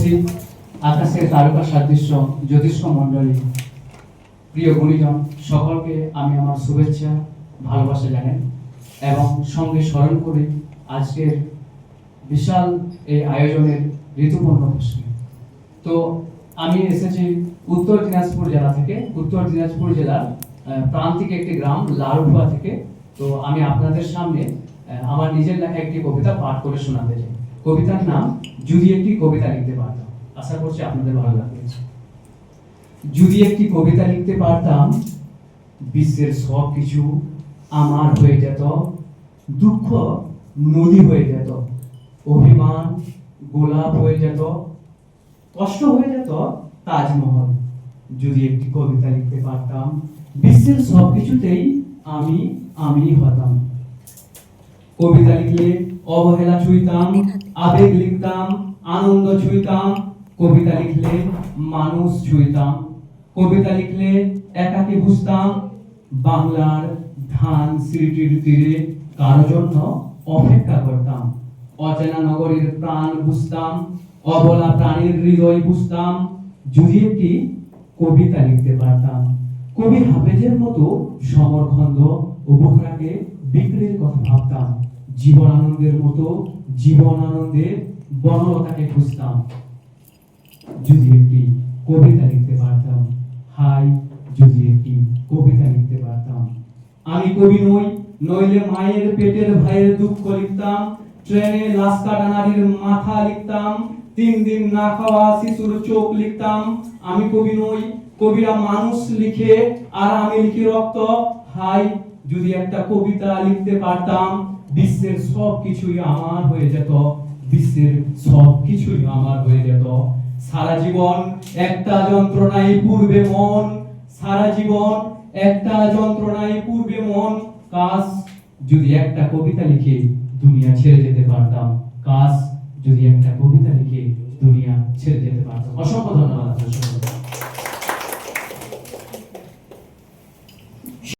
উপস্থিত আকাশের তারকা সাদৃশ্য জ্যোতিষ্ক মণ্ডলী। প্রিয় গুণীজন, সকলকে আমি আমার শুভেচ্ছা, ভালোবাসা জানেন এবং সঙ্গে স্মরণ করি আজকের বিশাল এই আয়োজনের ঋতুপূর্ণ প্রশ্নে তো আমি এসেছি উত্তর দিনাজপুর জেলা থেকে। উত্তর দিনাজপুর জেলার প্রান্তিক একটি গ্রাম, লালুয়া থেকে। তো আমি আপনাদের সামনে আমার নিজের লেখা একটি কবিতা পাঠ করে শোনাতে চাই। কবিতার নাম যদি একটি কবিতা লিখতে পারতাম। আশা করছি আপনাদের ভালো লাগবে। যদি একটি কবিতা লিখতে পারতাম, বিশ্বের সব কিছু আমার হয়ে যেত, দুঃখ নদী হয়ে যেত, অভিমান গোলাপ হয়ে যেত, কষ্ট হয়ে যেত, তাজমহল। যদি একটি কবিতা লিখতে পারতাম, বিশ্বের সব কিছুতেই আমি আমি হতাম। কবিতা লিখলে অবহেলা ছুঁইতাম আবেগ লিখতাম আনন্দ ছুঁইতাম। কবিতা লিখলে মানুষ ছুঁইতাম। কবিতা লিখলে একাকে বুঝতাম বাংলার ধান সিঁড়িটির তীরে কারও জন্য অপেক্ষা করতাম। অচেনা নগরীর প্রাণ বুঝতাম অবলা প্রাণীর হৃদয় বুঝতাম যদি একটি কবিতা লিখতে পারতাম। কবি হাফেজের মতো সমরখন্দ ও বোখরাকে বিক্রির কথা ভাবতাম জীবন আনন্দের মতো জীবন আনন্দে বনলতাকে খুঁজতাম। যদি একটি কবিতা লিখতে পারতাম, হাই, যদি একটি কবিতা লিখতে পারতাম। আমি কবি নই, নইলে মায়ের পেটের ভাইয়ের দুঃখ লিখতাম, ট্রেনে লাশ কাটা নারীর মাথা লিখতাম তিন দিন না খাওয়া শিশুর চোখ লিখতাম, আমি কবি নই, কবিরা মানুষ লিখে আর আমি লিখি রক্ত। হাই, যদি একটা কবিতা লিখতে পারতাম, বিশ্বের সব কিছুই আমার হয়ে যেত, বিশ্বের সব কিছুই আমার হয়ে যেত। সারা জীবন একটা যন্ত্রণায় পূর্বে মন, সারা জীবন একটা যন্ত্রণায় পূর্বে মন। কাশ, যদি একটা কবিতা লিখে দুনিয়া ছেড়ে যেতে পারতাম, কাশ, যদি একটা কবিতা লিখে দুনিয়া ছেড়ে